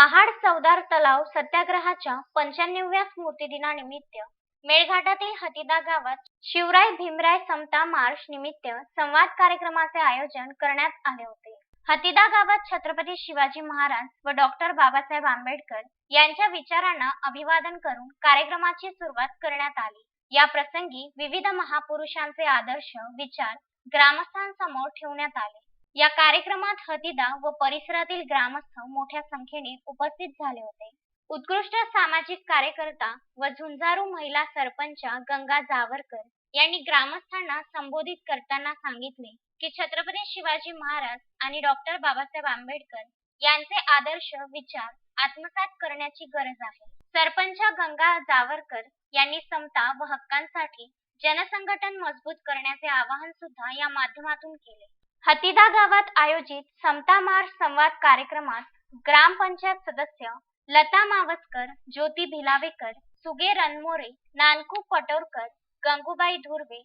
महाड चौदार तलाव सत्याग्रहाच्या पंच्याण्णव्या स्मृतिदिनानिमित्त मेळघाटातील हतीदा गावात शिवराय भीमराय समता मार्च निमित्त संवाद कार्यक्रमाचे आयोजन करण्यात आले होते. हतीदा गावात छत्रपती शिवाजी महाराज व डॉक्टर बाबासाहेब आंबेडकर यांच्या विचारांना अभिवादन करून कार्यक्रमाची सुरुवात करण्यात आली. या प्रसंगी विविध महापुरुषांचे आदर्श विचार ग्रामस्थांसमोर ठेवण्यात आले. या कार्यक्रमात हदिदा व परिसरातील ग्रामस्थ मोठ्या संख्येने उपस्थित झाले होते. उत्कृष्ट सामाजिक कार्यकर्ता व झुंजारू महिला सरपंच गंगा जावरकर यांनी ग्रामस्थांना संबोधित करताना सांगितले की छत्रपती शिवाजी महाराज आणि डॉक्टर बाबासाहेब आंबेडकर यांचे आदर्श विचार आत्मसात करण्याची गरज आहे. सरपंच गंगा जावरकर यांनी समता व हक्कांसाठी जनसंघटन मजबूत करण्याचे आवाहन सुद्धा या माध्यमातून केले. हतीदा गावात आयोजित समता मार्च संवाद कार्यक्रमात ग्रामपंचायत सदस्य लता मावसकर ज्योती भिलावेकर सुगे रनमोरे नानकू पटोरकर गंगूबाई धुर्वे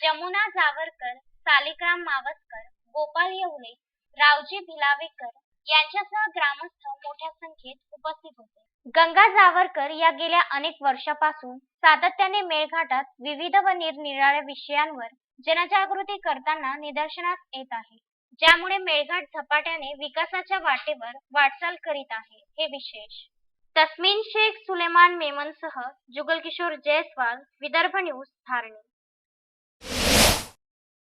जमुना जावरकर सालिग्राम मावसकर गोपाल येवले रावजी भिलावेकर यांच्यासह ग्रामस्थ मोठ्या संख्येत उपस्थित होते. गंगा जावरकर या गेल्या अनेक वर्षापासून सातत्याने मेळघाटात विविध व निरनिराळ्या विषयांवर जनजागृती करताना निदर्शनास येत आहे. ज्यामुळे मेळघाट झपाट्याने विकासाच्या वाटेवर वाटचाल करीत आहे. हे विशेष. तस्मिन शेख सुलेमान मेमनसह जुगल किशोर जयस्वाल विदर्भ न्यूज धारणी